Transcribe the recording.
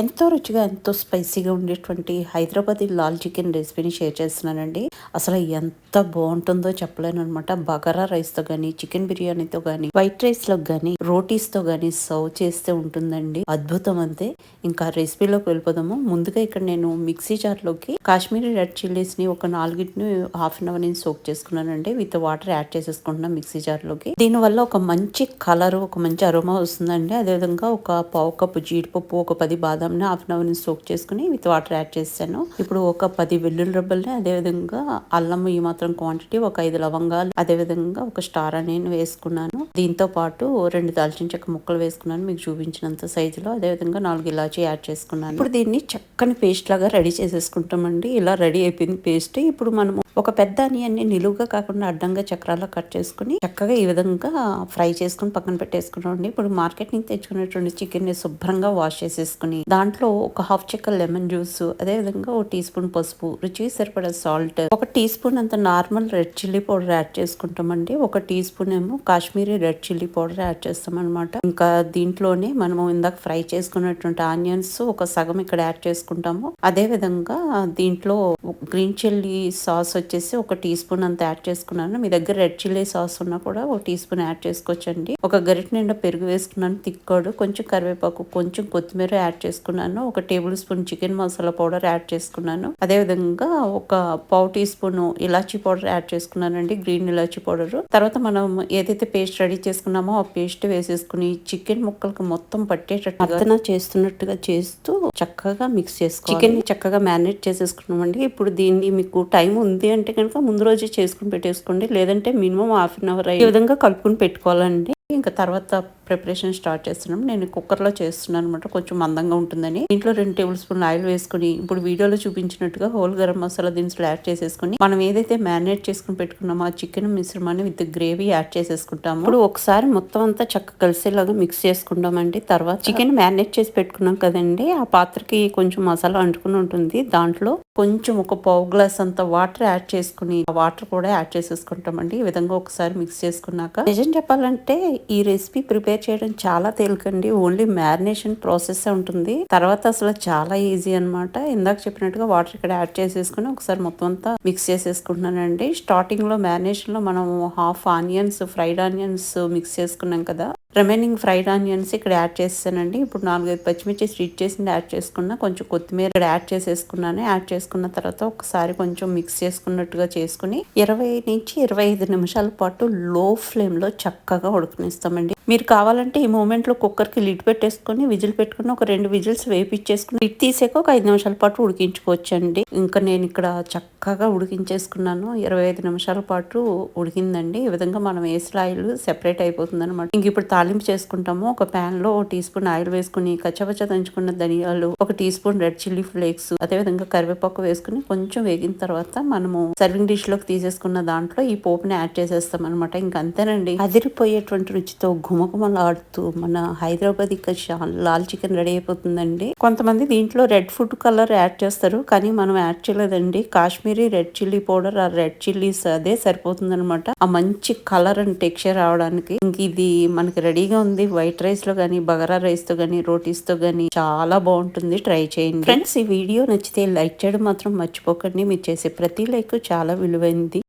ఎంతో రుచిగా ఎంతో స్పైసీగా ఉండేటువంటి హైదరాబాదీ లాల్ చికెన్ రెసిపీని షేర్ చేస్తున్నానండి. అసలు ఎంత బాగుంటుందో చెప్పలేను అనమాట బగారా రైస్తో కానీ చికెన్ బిర్యానీతో కానీ వైట్ రైస్లో కానీ రోటీస్తో కానీ సర్వ్ చేస్తే ఉంటుందండి. అద్భుతం అంతే. ఇంకా రెసిపీలోకి వెళ్ళిపోదాము. ముందుగా ఇక్కడ నేను మిక్సీ జార్లోకి కాశ్మీరీ రెడ్ చిల్లీస్ని ఒక నాలుగింటిని హాఫ్ అన్ అవర్ నేను సోక్ చేసుకున్నానండి. విత్ వాటర్ యాడ్ చేసేసుకుంటున్నాను మిక్సీ జార్లోకి. దీనివల్ల ఒక మంచి కలర్ ఒక మంచి అరోమా వస్తుందండి. అదేవిధంగా ఒక పావు కప్పు జీడిపప్పు ఒక పది బాదం బాదంని హాఫ్ అన్ అవర్ సోక్ చేసుకుని విత్ వాటర్ యాడ్ చేశాను. ఇప్పుడు ఒక పది వెల్లుల్లి రబ్బల్ని అదేవిధంగా అల్లం ఈ మాత్రం క్వాంటిటీ ఒక ఐదు లవంగాలు అదేవిధంగా ఒక స్టార్ అనేది వేసుకున్నాను. దీంతో పాటు రెండు దాల్చిన చెక్క ముక్కలు వేసుకున్నాను. మీకు చూపించినంత సైజులో అదేవిధంగా నాలుగు ఇలాచి యాడ్ చేసుకున్నాను. ఇప్పుడు దీన్ని చక్కని పేస్ట్ లాగా రెడీ చేసేసుకుంటామండి. ఇలా రెడీ అయిపోయింది పేస్ట్ ఇప్పుడు మనము ఒక పెద్ద ఆనియన్ని నిలువుగా కాకుండా అడ్డంగా చక్రాల్లో కట్ చేసుకుని చక్కగా ఈ విధంగా ఫ్రై చేసుకుని పక్కన పెట్టేసుకున్నాం ఇప్పుడు మార్కెట్ నుంచి తెచ్చుకునేటువంటి చికెన్ని శుభ్రంగా వాష్ చేసేసుకుని దాంట్లో ఒక హాఫ్ చెక్క లెమన్ జ్యూస్ అదే విధంగా ఒక టీ స్పూన్ పసుపు రుచికి సరిపడా సాల్ట్ ఒక టీ స్పూన్ అంత normal red chilli powder add చేసుకుంటామండి. ఒక టీ స్పూన్ ఏమో Kashmiri red chilli powder add చేస్తాం అనమాట ఇంకా దీంట్లోనే మనము ఇందాక ఫ్రై చేసుకున్నటువంటి ఆనియన్స్ ఒక సగం ఇక్కడ యాడ్ చేసుకుంటాము. అదే విధంగా దీంట్లో గ్రీన్ చిల్లీ సాస్ వచ్చేసి ఒక టీ స్పూన్ అంత యాడ్ చేసుకున్నాను. మీ దగ్గర రెడ్ చిల్లీ సాస్ ఉన్నా కూడా ఒక టీ స్పూన్ యాడ్ చేసుకోవచ్చండి. ఒక గరిట నిండా పెరుగు వేసుకున్నాను తిక్కాడు కొంచెం కరివేపాకు కొంచెం కొత్తిమీర యాడ్ చేసుకున్నాను ఒక tablespoon chicken masala powder add చేసుకున్నాను. అదే విధంగా ఒక పావు టీ స్పూన్ ఇలాచీ పౌడర్ యాడ్ చేసుకున్నానండి గ్రీన్ ఇలాచీ పౌడర్. తర్వాత మనం ఏదైతే పేస్ట్ రెడీ చేసుకున్నామో ఆ పేస్ట్ వేసేసుకుని చికెన్ ముక్కలకు మొత్తం పట్టేటట్టు చేస్తున్నట్టుగా చేస్తూ చక్కగా మిక్స్ చేసుకో చికెన్ చక్కగా మ్యారినేట్ చేసేసుకున్నామండి. ఇప్పుడు దీన్ని మీకు టైం ఉంది అంటే కనుక ముందు రోజే చేసుకుని పెట్టేసుకోండి. లేదంటే మినిమం హాఫ్ అన్ అవర్ ఈ విధంగా కలుపుకుని పెట్టుకోవాలండి. ఇంకా తర్వాత ప్రిపరేషన్ స్టార్ట్ చేస్తున్నాం. నేను కుక్కర్లో చేస్తున్నాను అనమాట కొంచెం మందంగా ఉంటుందని. ఇంట్లో రెండు టేబుల్ స్పూన్ ఆయిల్ వేసుకుని ఇప్పుడు వీడియోలో చూపించినట్టుగా హోల్ గరం మసాలా దినుసులు యాడ్ చేసేసుకుని మనం ఏదైతే మ్యారినేట్ చేసుకుని పెట్టుకున్నామో ఆ చికెన్ మిశ్రమాన్ని విత్ గ్రేవీ యాడ్ చేసేసుకుంటాము. ఇప్పుడు ఒకసారి మొత్తం అంతా చక్క కలిసేలాగా మిక్స్ చేసుకుంటామండి. తర్వాత చికెన్ మ్యారినేట్ చేసి పెట్టుకున్నాం కదండి. ఆ పాత్రకి కొంచెం మసాలా అంటుకుని ఉంటుంది. దాంట్లో కొంచెం ఒక పావు గ్లాస్ అంత వాటర్ యాడ్ చేసుకుని ఆ వాటర్ కూడా యాడ్ చేసేసుకుంటామండి. ఈ విధంగా ఒకసారి మిక్స్ చేసుకున్నాక. నిజం చెప్పాలంటే ఈ రెసిపీ ప్రిపేర్ చేయడం చాలా తేలికండి. ఓన్లీ మ్యారినేషన్ ప్రాసెస్ ఉంటుంది. తర్వాత అసలు చాలా ఈజీ అనమాట ఇందాక చెప్పినట్టుగా వాటర్ ఇక్కడ యాడ్ చేసేసుకుని ఒకసారి మొత్తం అంతా మిక్స్ చేసేసుకుంటున్నానండి. స్టార్టింగ్లో మ్యారినేషన్లో మనం half onions fried onions mix చేసుకున్నాం కదా. రిమైనింగ్ ఫ్రైడ్ ఆనియన్స్ ఇక్కడ యాడ్ చేస్తానండి. ఇప్పుడు నాలుగైదు పచ్చిమిర్చి స్వీట్ చేసింది యాడ్ చేసుకున్నా కొంచెం కొత్తిమీర ఇక్కడ యాడ్ చేసేసుకున్నాను. యాడ్ చేసుకున్న తర్వాత ఒకసారి కొంచెం మిక్స్ చేసుకున్నట్టుగా చేసుకుని ఇరవై నుంచి ఇరవై ఐదు నిమిషాల పాటు లో ఫ్లేమ్లో చక్కగా ఉడకనిస్తామండి. మీరు కావాలంటే ఈ మూమెంట్లో కుక్కర్కి లిడ్ పెట్టేసుకొని విజిల్ పెట్టుకుని ఒక రెండు విజిల్స్ వేపించేసుకుని లిడ్ తీసాక ఒక ఐదు నిమిషాల పాటు ఉడికించుకోవచ్చండి. ఇంకా నేను ఇక్కడ చక్కగా ఉడికించేసుకున్నాను. ఇరవై ఐదు నిమిషాల పాటు ఉడికిందండి. ఈ విధంగా మనం వేసిన ఆయిల్ సెపరేట్ అయిపోతుంది అనమాట ఇంక ఇప్పుడు తాలింపు చేసుకుంటాము. ఒక ప్యాన్లో ఒక టీ స్పూన్ ఆయిల్ వేసుకుని కచ్చపచ్చ దంచుకున్న ధనియాలు ఒక teaspoon red chilli flakes అదే విధంగా కరివేపాకు వేసుకుని కొంచెం వేగిన తర్వాత మనము సర్వింగ్ డిష్లోకి తీసేసుకున్న దాంట్లో ఈ పోపుని యాడ్ చేసేస్తాం అనమాట ఇంకా అంతేనండి. అదిరిపోయేటువంటి రుచితో ఘుమఘుమలాడుతూ మన హైదరాబాద్ లాల్ చికెన్ రెడీ అయిపోతుందండి. కొంతమంది దీంట్లో రెడ్ ఫుడ్ కలర్ యాడ్ చేస్తారు కానీ మనం యాడ్ చేయలేదండి. కాశ్మీరీ రెడ్ చిల్లీ పౌడర్ ఆ రెడ్ చిల్లీస్ అదే సరిపోతుందనమాట ఆ మంచి కలర్ అండ్ టెక్స్చర్ రావడానికి ఇంక ఇది మనకి రెడీగా ఉంది. వైట్ రైస్లో గానీ బగారా రైస్తో గానీ రోటీస్తో గానీ చాలా బాగుంటుంది. ట్రై చేయండి. ఫ్రెండ్స్ ఈ వీడియో నచ్చితే లైక్ చేయడం మాత్రం మర్చిపోకండి. మీరు చేసే ప్రతి లైక్ చాలా విలువైంది.